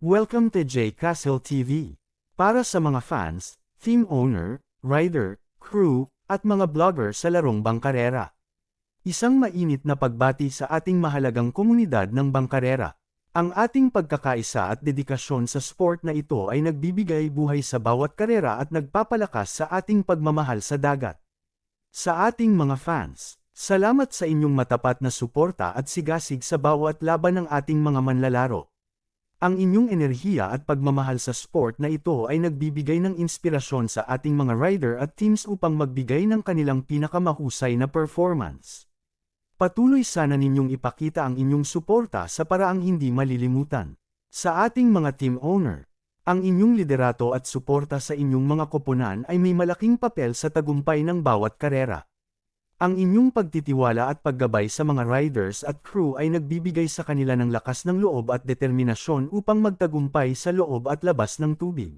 Welcome to J Castle TV. Para sa mga fans, team owner, rider, crew, at mga vlogger sa larong bangkarera. Isang mainit na pagbati sa ating mahalagang komunidad ng bangkarera. Ang ating pagkakaisa at dedikasyon sa sport na ito ay nagbibigay buhay sa bawat karera at nagpapalakas sa ating pagmamahal sa dagat. Sa ating mga fans, salamat sa inyong matapat na suporta at sigasig sa bawat laban ng ating mga manlalaro. Ang inyong enerhiya at pagmamahal sa sport na ito ay nagbibigay ng inspirasyon sa ating mga rider at teams upang magbigay ng kanilang pinakamahusay na performance. Patuloy sana ninyong ipakita ang inyong suporta sa paraang hindi malilimutan. Sa ating mga team owner, ang inyong liderato at suporta sa inyong mga koponan ay may malaking papel sa tagumpay ng bawat karera. Ang inyong pagtitiwala at paggabay sa mga riders at crew ay nagbibigay sa kanila ng lakas ng loob at determinasyon upang magtagumpay sa loob at labas ng tubig.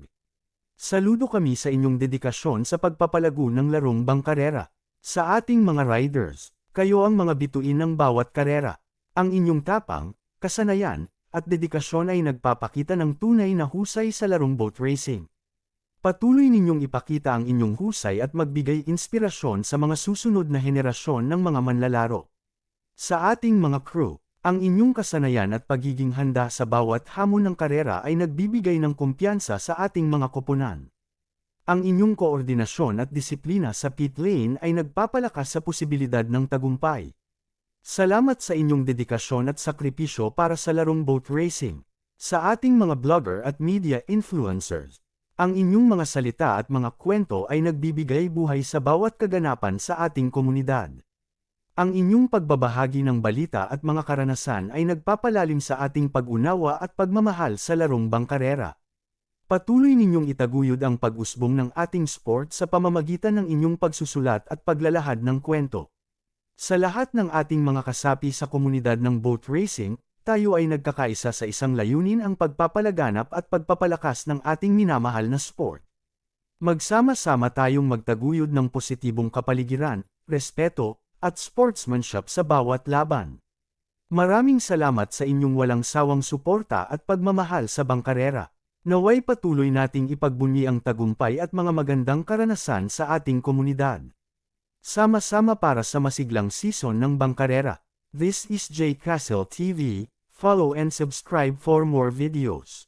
Saludo kami sa inyong dedikasyon sa pagpapalago ng larong bangkarera. Sa ating mga riders, kayo ang mga bituin ng bawat karera. Ang inyong tapang, kasanayan, at dedikasyon ay nagpapakita ng tunay na husay sa larong boat racing. Patuloy ninyong ipakita ang inyong husay at magbigay inspirasyon sa mga susunod na henerasyon ng mga manlalaro. Sa ating mga crew, ang inyong kasanayan at pagiging handa sa bawat hamon ng karera ay nagbibigay ng kumpiyansa sa ating mga koponan. Ang inyong koordinasyon at disiplina sa pit lane ay nagpapalakas sa posibilidad ng tagumpay. Salamat sa inyong dedikasyon at sakripisyo para sa larong boat racing. Sa ating mga blogger at media influencers, ang inyong mga salita at mga kwento ay nagbibigay buhay sa bawat kaganapan sa ating komunidad. Ang inyong pagbabahagi ng balita at mga karanasan ay nagpapalalim sa ating pag-unawa at pagmamahal sa larong bangkarera. Patuloy ninyong itaguyod ang pag-usbong ng ating sport sa pamamagitan ng inyong pagsusulat at paglalahad ng kwento. Sa lahat ng ating mga kasapi sa komunidad ng boat racing, tayo ay nagkakaisa sa isang layunin ang pagpapalaganap at pagpapalakas ng ating minamahal na sport. Magsama-sama tayong magtaguyod ng positibong kapaligiran, respeto, at sportsmanship sa bawat laban. Maraming salamat sa inyong walang sawang suporta at pagmamahal sa bangkarera. Naway patuloy nating ipagbunyi ang tagumpay at mga magandang karanasan sa ating komunidad. Sama-sama para sa masiglang season ng bangkarera. This is J Castle TV, follow and subscribe for more videos.